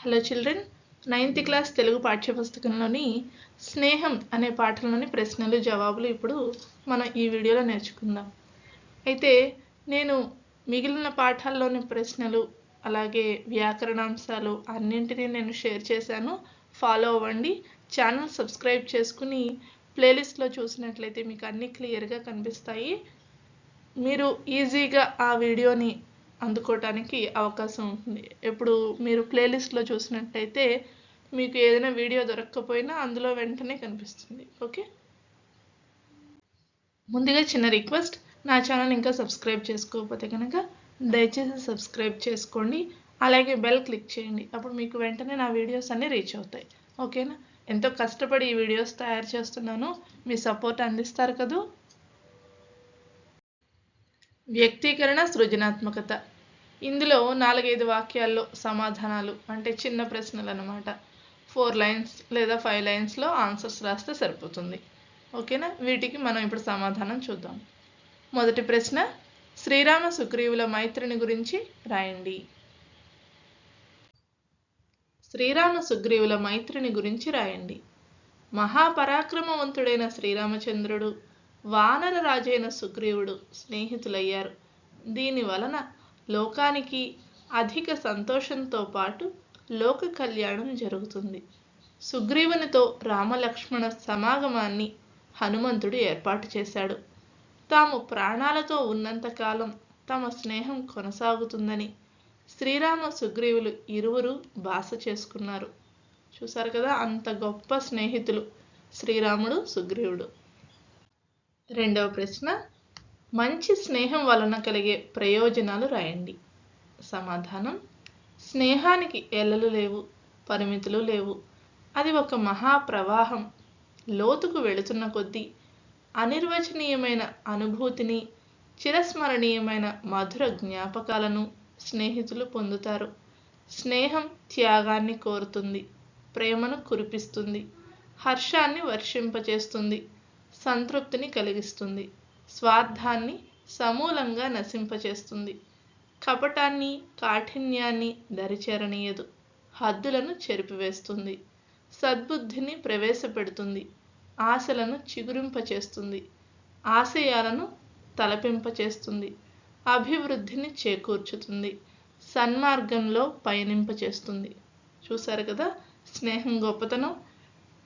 Hello children ninth class Telugu పాఠ్యపుస్తకంలోని స్నేహం అనే పాఠంలోని ప్రశ్నలు జవాబులు ఇప్పుడు మనం ఈ వీడియోలో నేర్చుకుందాం. అయితే నేను మిగిలిన పాఠాల్లోని ప్రశ్నలు అలాగే వ్యాకరణాంశాలు అన్నింటినీ నేను షేర్ చేశాను. ఫాలో అవ్వండి. ఛానల్ సబ్స్క్రైబ్ చేసుకుని ప్లేలిస్ట్లో చూసినట్లయితే మీకు అన్నీ క్లియర్గా కనిపిస్తాయి. మీరు ఈజీగా ఆ వీడియోని అందుకోవటానికి అవకాశం ఉంటుంది. ఇప్పుడు మీరు ప్లేలిస్ట్లో చూసినట్టయితే మీకు ఏదైనా వీడియో దొరక్కపోయినా అందులో వెంటనే కనిపిస్తుంది. ఓకే? ముందుగా చిన్న రిక్వెస్ట్ నా ఛానల్ ఇంకా సబ్స్క్రైబ్ చేసుకోకపోతే కనుక దయచేసి సబ్స్క్రైబ్ చేసుకోండి. అలాగే బెల్ క్లిక్ చేయండి. అప్పుడు మీకు వెంటనే నా వీడియోస్ అన్నీ రీచ్ అవుతాయి. ఓకేనా? ఎంతో కష్టపడి ఈ వీడియోస్ తయారు చేస్తున్నాను. మీ సపోర్ట్ అందిస్తారు కదూ? వ్యక్తీకరణ సృజనాత్మకత. ఇందులో నాలుగైదు వాక్యాల్లో సమాధానాలు అంటే చిన్న ప్రశ్నలు అనమాట ఫోర్ లైన్స్ లేదా ఫైవ్ లైన్స్లో ఆన్సర్స్ రాస్తే సరిపోతుంది. ఓకేనా? వీటికి మనం ఇప్పుడు సమాధానం చూద్దాం. మొదటి ప్రశ్న శ్రీరామ సుగ్రీవుల మైత్రిని గురించి రాయండి. శ్రీరామ సుగ్రీవుల మైత్రిని గురించి రాయండి. మహాపరాక్రమవంతుడైన శ్రీరామచంద్రుడు వానర రాజైన సుగ్రీవుడు స్నేహితులయ్యారు. దీని వలన లోకానికి అధిక సంతోషంతో పాటు లోక కళ్యాణం జరుగుతుంది. సుగ్రీవునితో రామలక్ష్మణ సమాగమాన్ని హనుమంతుడు ఏర్పాటు చేశాడు. తాము ప్రాణాలతో ఉన్నంతకాలం తమ స్నేహం కొనసాగుతుందని శ్రీరామ సుగ్రీవులు ఇరువురు బాస చేసుకున్నారు. చూసారు కదా అంత గొప్ప స్నేహితులు శ్రీరాముడు సుగ్రీవుడు. రెండవ ప్రశ్న మంచి స్నేహం వలన కలిగే ప్రయోజనాలు రాయండి. సమాధానం స్నేహానికి ఎల్లలు లేవు పరిమితులు లేవు. అది ఒక మహాప్రవాహం. లోతుకు వెళుతున్న కొద్దీ అనిర్వచనీయమైన అనుభూతిని చిరస్మరణీయమైన మధుర జ్ఞాపకాలను స్నేహితులు పొందుతారు. స్నేహం త్యాగాన్ని కోరుతుంది ప్రేమను కురిపిస్తుంది హర్షాన్ని వర్షింపచేస్తుంది సంతృప్తిని కలిగిస్తుంది. స్వార్థాన్ని సమూలంగా నశింపచేస్తుంది. కపటాన్ని కాఠిన్యాన్ని దరిచేరనీయదు. హద్దులను చెరిపివేస్తుంది. సద్బుద్ధిని ప్రవేశపెడుతుంది. ఆశలను చిగురింపచేస్తుంది. ఆశయాలను తలపింపచేస్తుంది. అభివృద్ధిని చేకూర్చుతుంది. సన్మార్గంలో పయనింపచేస్తుంది. చూసారు కదా? స్నేహం గొప్పతనం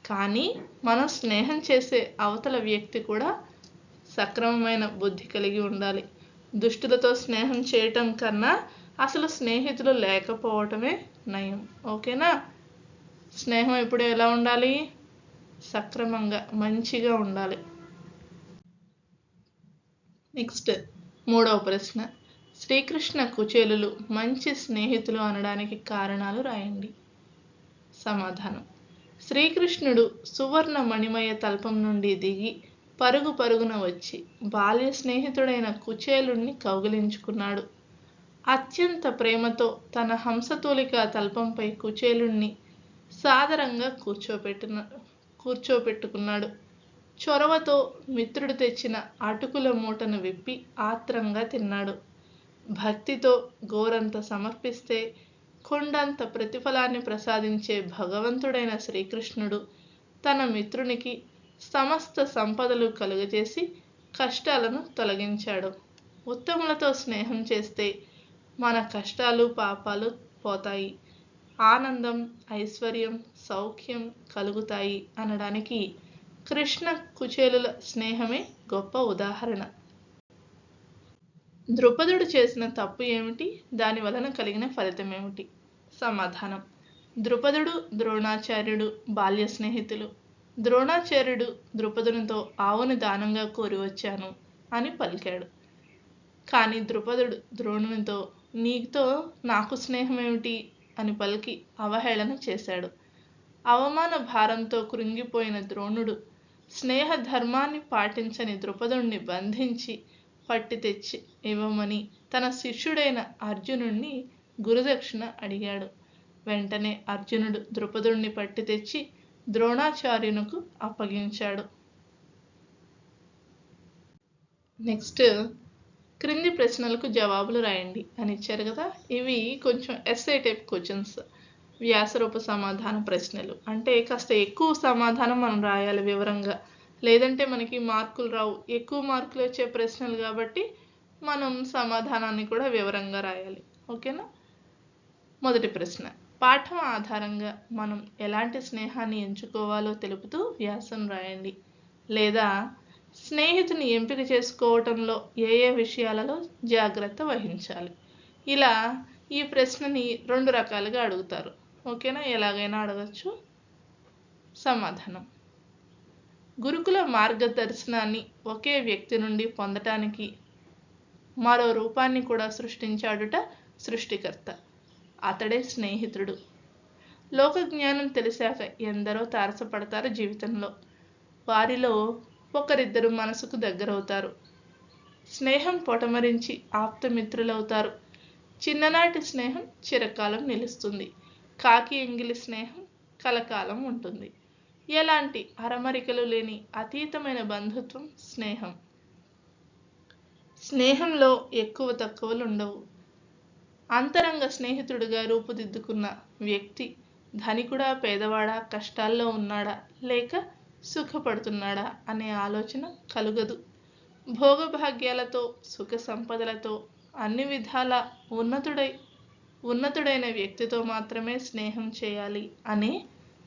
కానీ మనం స్నేహం చేసే అవతల వ్యక్తి కూడా సక్రమమైన బుద్ధి కలిగి ఉండాలి. దుష్టులతో స్నేహం చేయటం కన్నా అసలు స్నేహితులు లేకపోవటమే నయం. ఓకేనా? స్నేహం ఇప్పుడు ఎలా ఉండాలి? సక్రమంగా మంచిగా ఉండాలి. నెక్స్ట్ మూడవ ప్రశ్న. శ్రీకృష్ణ కుచేలులు మంచి స్నేహితులు అనడానికి కారణాలు రాయండి. సమాధానం. శ్రీకృష్ణుడు సువర్ణ మణిమయ తల్పం నుండి దిగి పరుగు పరుగున వచ్చి బాల్య స్నేహితుడైన కుచేలుణ్ణి కౌగిలించుకున్నాడు. అత్యంత ప్రేమతో తన హంసతూలిక తల్పంపై కుచేలుణ్ణి సాదరంగా కూర్చోపెట్టిన కూర్చోపెట్టుకున్నాడు. చొరవతో మిత్రుడు తెచ్చిన అటుకుల మూటను విప్పి ఆత్రంగా తిన్నాడు. భక్తితో గోరంత సమర్పిస్తే కొండంత ప్రతిఫలాన్ని ప్రసాదించే భగవంతుడైన శ్రీకృష్ణుడు తన మిత్రునికి సమస్త సంపదలు కలుగజేసి కష్టాలను తొలగించాడు. ఉత్తములతో స్నేహం చేస్తే మన కష్టాలు పాపాలు పోతాయి. ఆనందం ఐశ్వర్యం సౌఖ్యం కలుగుతాయి అనడానికి కృష్ణ కుచేలుల స్నేహమే గొప్ప ఉదాహరణ. ద్రుపదుడు చేసిన తప్పు ఏమిటి? దాని వలన కలిగిన ఫలితం ఏమిటి? సమాధానం. ద్రుపదుడు ద్రోణాచార్యుడు బాల్య స్నేహితులు. ద్రోణాచార్యుడు ద్రుపదునితో ఆవును దానంగా కోరి వచ్చాను అని పలికాడు. కానీ ద్రుపదుడు ద్రోణునితో నీతో నాకు స్నేహం ఏమిటి? అని పలికి అవహేళన చేశాడు. అవమాన భారంతో కృంగిపోయిన ద్రోణుడు స్నేహ ధర్మాన్ని పాటించని ద్రుపదుణ్ణి బంధించి పట్టి తెచ్చి ఇవ్వమని తన శిష్యుడైన అర్జునుణ్ణి గురుదక్షిణ అడిగాడు. వెంటనే అర్జునుడు ద్రుపదుణ్ణి పట్టి తెచ్చి ద్రోణాచార్యునకు అప్పగించాడు. నెక్స్ట్ క్రింది ప్రశ్నలకు జవాబులు రాయండి అని ఇచ్చారు కదా. ఇవి కొంచెం ఎస్ఐ టైప్ క్వశ్చన్స్ వ్యాసరూప సమాధాన ప్రశ్నలు. అంటే కాస్త ఎక్కువ సమాధానం మనం రాయాలి వివరంగా. లేదంటే మనకి మార్కులు రావు. ఎక్కువ మార్కులు వచ్చే ప్రశ్నలు కాబట్టి మనం సమాధానాన్ని కూడా వివరంగా రాయాలి. ఓకేనా? మొదటి ప్రశ్న. పాఠం ఆధారంగా మనం ఎలాంటి స్నేహాన్ని ఎంచుకోవాలో తెలుపుతూ వ్యాసం రాయండి. లేదా స్నేహితుని ఎంపిక చేసుకోవటంలో ఏ ఏ విషయాలలో జాగ్రత్త వహించాలి? ఇలా ఈ ప్రశ్నని రెండు రకాలుగా అడుగుతారు. ఓకేనా? ఎలాగైనా అడగచ్చు. సమాధానం. గురుకుల మార్గదర్శనాన్ని ఒకే వ్యక్తి నుండి పొందటానికి మరో రూపాన్ని కూడా సృష్టించాడుట సృష్టికర్త. అతడే స్నేహితుడు. లోక జ్ఞానం తెలిసాక ఎందరో తారసపడతారు జీవితంలో. వారిలో ఒకరిద్దరు మనసుకు దగ్గరవుతారు. స్నేహం పొటమరించి ఆప్తమిత్రులవుతారు. చిన్ననాటి స్నేహం చిరకాలం నిలుస్తుంది. కాకి ఎంగిలి స్నేహం కలకాలం ఉంటుంది. ఎలాంటి అరమరికలు లేని అతీతమైన బంధుత్వం స్నేహం? స్నేహంలో ఎక్కువ తక్కువలు ఉండవు అంతరంగ స్నేహితుడిగా రూపుదిద్దుకున్న వ్యక్తి ధనికుడా పేదవాడా కష్టాల్లో ఉన్నాడా లేక సుఖపడుతున్నాడా అనే ఆలోచన కలుగదు. భోగభాగ్యాలతో సుఖ సంపదలతో అన్ని విధాల ఉన్నతుడై ఉన్నతుడైన వ్యక్తితో మాత్రమే స్నేహం చేయాలి అనే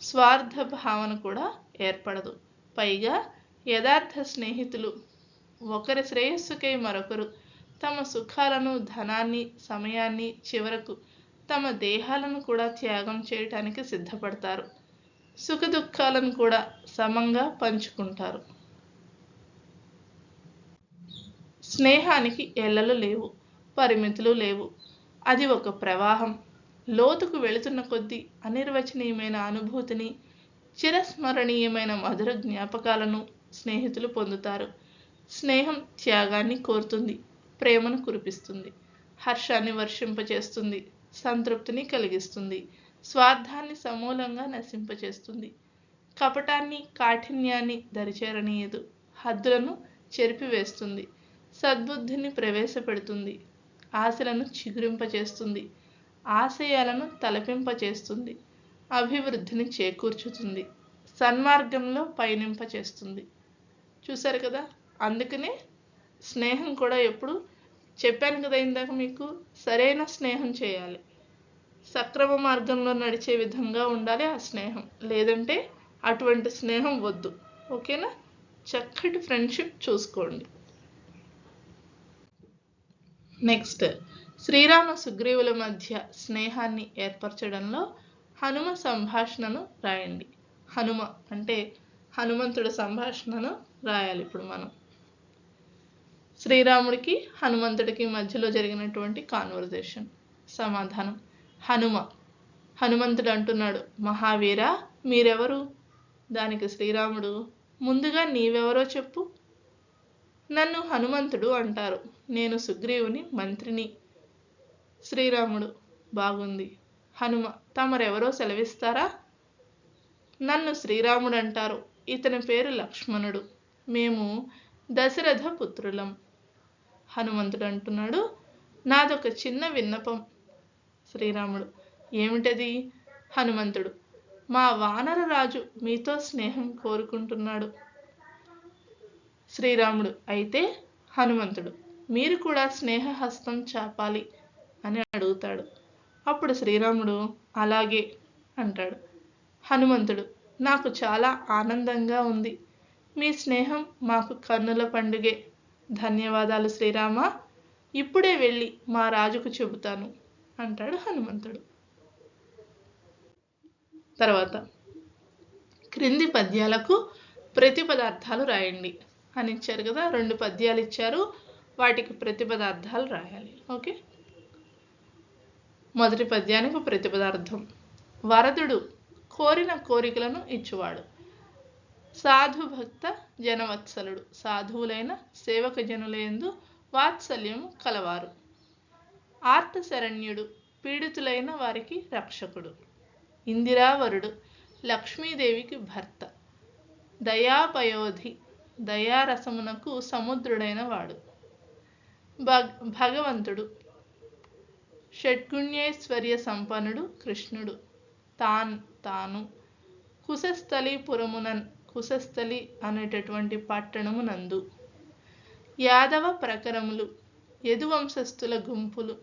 స్వార్థ భావన కూడా ఏర్పడదు. పైగా యథార్థ స్నేహితులు ఒకరి శ్రేయస్సుకై మరొకరు తమ సుఖాలను ధనాన్ని సమయాన్ని చివరకు తమ దేహాలను కూడా త్యాగం చేయటానికి సిద్ధపడతారు. సుఖ దుఃఖాలను కూడా సమంగా పంచుకుంటారు. స్నేహానికి ఎల్లలు లేవు పరిమితులు లేవు. అది ఒక ప్రవాహం. లోతుకు వెళుతున్న కొద్దీ అనిర్వచనీయమైన అనుభూతిని చిరస్మరణీయమైన మధుర జ్ఞాపకాలను స్నేహితులు పొందుతారు. స్నేహం త్యాగాన్ని కోరుతుంది ప్రేమను కురిపిస్తుంది హర్షాన్ని వర్షింపచేస్తుంది సంతృప్తిని కలిగిస్తుంది స్వార్థాన్ని సమూలంగా నశింపచేస్తుంది. కపటాన్ని కాఠిన్యాన్ని దరిచేరనీయదు హద్దులను చెరిపివేస్తుంది సద్బుద్ధిని ప్రవేశపెడుతుంది ఆశలను చిగురింపచేస్తుంది ఆశయాలను తలపింపచేస్తుంది అభివృద్ధిని చేకూర్చుతుంది సన్మార్గంలో పయనింపచేస్తుంది. చూసారు కదా? అందుకనే స్నేహం కూడా ఎప్పుడు చెప్పాను కదా ఇందాక మీకు? సరైన స్నేహం చేయాలి. సక్రమ మార్గంలో నడిచే విధంగా ఉండాలి ఆ స్నేహం. లేదంటే అటువంటి స్నేహం వద్దు. ఓకేనా? చక్కటి ఫ్రెండ్షిప్ చూసుకోండి. నెక్స్ట్ శ్రీరామ సుగ్రీవుల మధ్య స్నేహాన్ని ఏర్పరచడంలో హనుమ సంభాషణను రాయండి. హనుమ అంటే హనుమంతుడి సంభాషణను రాయాలి ఇప్పుడు మనం. శ్రీరాముడికి హనుమంతుడికి మధ్యలో జరిగినటువంటి కాన్వర్జేషన్ సమాధానం. హనుమ హనుమంతుడు అంటున్నాడు మహావీర మీరెవరు? దానికి శ్రీరాముడు ముందుగా నీవెవరో చెప్పు. నన్ను హనుమంతుడు అంటారు. నేను సుగ్రీవుని మంత్రిని. శ్రీరాముడు బాగుంది. హనుమ తమరెవరో సెలవిస్తారా? నన్ను శ్రీరాముడు అంటారు ఇతని పేరు లక్ష్మణుడు. మేము దశరథ పుత్రులం. హనుమంతుడు అంటున్నాడు నాదొక చిన్న విన్నపం. శ్రీరాముడు ఏమిటది? హనుమంతుడు మా వానర రాజు మీతో స్నేహం కోరుకుంటున్నాడు. శ్రీరాముడు అయితే హనుమంతుడు. మీరు కూడా స్నేహహస్తం చాపాలి అని అడుగుతాడు. అప్పుడు శ్రీరాముడు అలాగే అంటాడు. హనుమంతుడు నాకు చాలా ఆనందంగా ఉంది. మీ స్నేహం మాకు కన్నుల పండుగే. ధన్యవాదాలు శ్రీరామ. ఇప్పుడే వెళ్ళి మా రాజుకు చెబుతాను అంటాడు హనుమంతుడు. తర్వాత క్రింది పద్యాలకు ప్రతి పదార్థాలు రాయండి. అని ఇచ్చారు కదా రెండు పద్యాలు ఇచ్చారు. వాటికి ప్రతిపదార్థాలు రాయాలి. ఓకే? మొదటి పద్యానికి ప్రతిపదార్థం. వరదుడు కోరిన కోరికలను ఇచ్చువాడు. సాధు భక్త జనవత్సలుడు. సాధువులైన సేవక జనులందు వాత్సల్యము కలవారు. ఆర్త శరణ్యుడు పీడితులైన వారికి రక్షకుడు. ఇందిరావరుడు లక్ష్మీదేవికి భర్త. దయాపయోధి దయారసమునకు సముద్రుడైన వాడు. భగవంతుడు. షడ్గుణ్యేశ్వర్య సంపన్నుడు కృష్ణుడు. తాన్ తాను. కుశస్థలీపురమునన్ కుశస్థలి అనేటటువంటి పట్టణము నందు. యాదవ ప్రకరములు యదువంశస్థుల గుంపులు.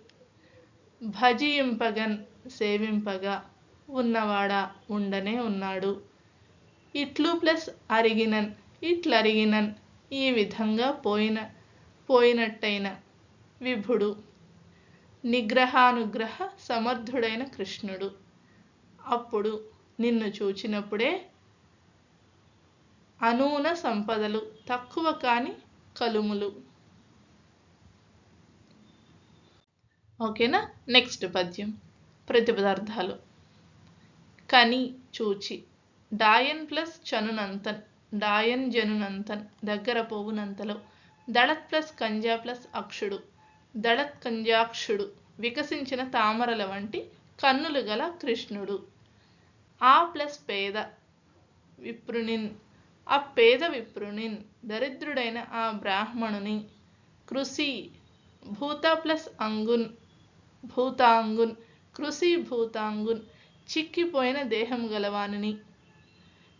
భజయింపగన్ సేవింపగా ఉన్నవాడా ఉండనే ఉన్నాడు. ఇట్లు ప్లస్ అరిగినన్ ఇట్లరిగినన్ ఈ విధంగా పోయిన పోయినట్టయిన విభుడు నిగ్రహానుగ్రహ సమర్థుడైన కృష్ణుడు. అప్పుడు నిన్ను చూచినప్పుడే అనూన సంపదలు తక్కువ కాని కలుములు. ఓకేనా? నెక్స్ట్ పద్యం. ప్రతిపదార్థాలు. కని చూచి. డాయన్ ప్లస్ చనునంతన్. డాయన్ జనునంతన్ దగ్గర పోవునంతలో. దళత్ ప్లస్ కంజా ప్లస్ అక్షుడు. దళత్ కంజాక్షుడు వికసించిన తామరల వంటి కన్నులు గల కృష్ణుడు. ఆ ప్లస్ పేద విప్రునిన్ ఆ పేద విప్రునిన్ దరిద్రుడైన ఆ బ్రాహ్మణుని కృషి భూత ప్లస్ అంగున్ భూతాంగున్ కృషి భూతాంగున్ చిక్కిపోయిన దేహం గలవానిని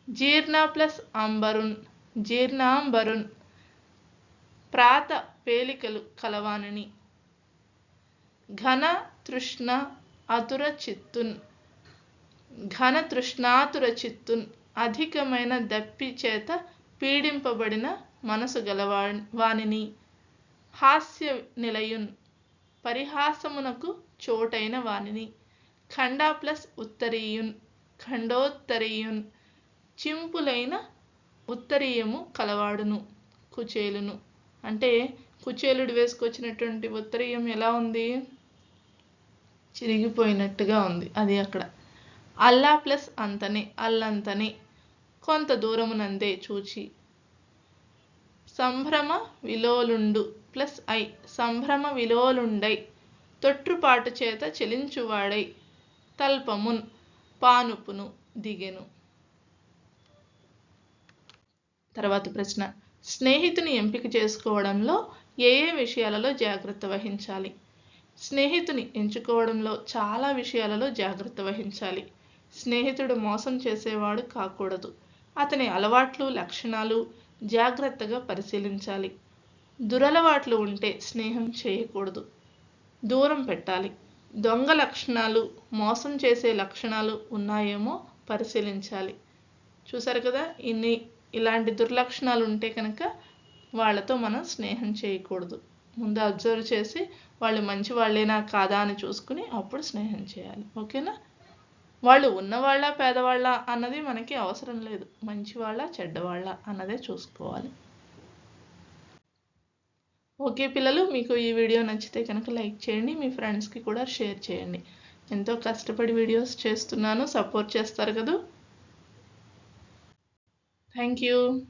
జీర్ణ ప్లస్ అంబరున్ జీర్ణాంబరున్ ప్రాత పేలికలు కలవానని. ఘన తృష్ణ అతుర చిత్తున్ ఘన తృష్ణాతుర చిత్తున్ అధికమైన దప్పి చేత పీడింపబడిన మనసు గలవా వాణిని హాస్య నిలయున్ పరిహాసమునకు చోటైన వాణిని ఖండా ప్లస్ ఉత్తరీయున్ ఖండోత్తరీయున్ చింపులైన ఉత్తరీయము కలవాడును కుచేలును. అంటే కుచేలుడు వేసుకొచ్చినటువంటి ఉత్తరీయం ఎలా ఉంది? చిరిగిపోయినట్టుగా ఉంది. అది అక్కడ. అల్లా ప్లస్ అంతనే అల్లంతనే. కొంత దూరమునందే చూచి. సంభ్రమ విలోలుండు ప్లస్ ఐ. సంభ్రమ విలోలుండై. తొట్టుపాటు చేత చెలించువాడై. తల్పమున్ పానుపును దిగెను. తర్వాత ప్రశ్న. స్నేహితుని ఎంపిక చేసుకోవడంలో ఏ ఏ విషయాలలో జాగ్రత్త వహించాలి? స్నేహితుని ఎంచుకోవడంలో చాలా విషయాలలో జాగ్రత్త వహించాలి. స్నేహితుడు మోసం చేసేవాడు కాకూడదు. అతని అలవాట్లు లక్షణాలు జాగ్రత్తగా పరిశీలించాలి. దురలవాట్లు ఉంటే స్నేహం చేయకూడదు. దూరం పెట్టాలి. దొంగ లక్షణాలు మోసం చేసే లక్షణాలు ఉన్నాయేమో పరిశీలించాలి. చూసారు కదా? ఇన్ని ఇలాంటి దుర్లక్షణాలు ఉంటే కనుక వాళ్ళతో మనం స్నేహం చేయకూడదు. ముందు అబ్జర్వ్ చేసి వాళ్ళు మంచి వాళ్ళేనా కాదా అని చూసుకుని అప్పుడు స్నేహం చేయాలి. ఓకేనా? వాళ్ళు ఉన్నవాళ్ళ పేదవాళ్ళ అన్నది మనకి అవసరం లేదు. మంచివాళ్ళ చెడ్డవాళ్ళ అన్నదే చూసుకోవాలి. ఓకే పిల్లలు మీకు ఈ వీడియో నచ్చితే కనుక లైక్ చేయండి మీ ఫ్రెండ్స్కి కూడా షేర్ చేయండి. ఎంతో కష్టపడి వీడియోస్ చేస్తున్నాను సపోర్ట్ చేస్తారు కదా. Thank you.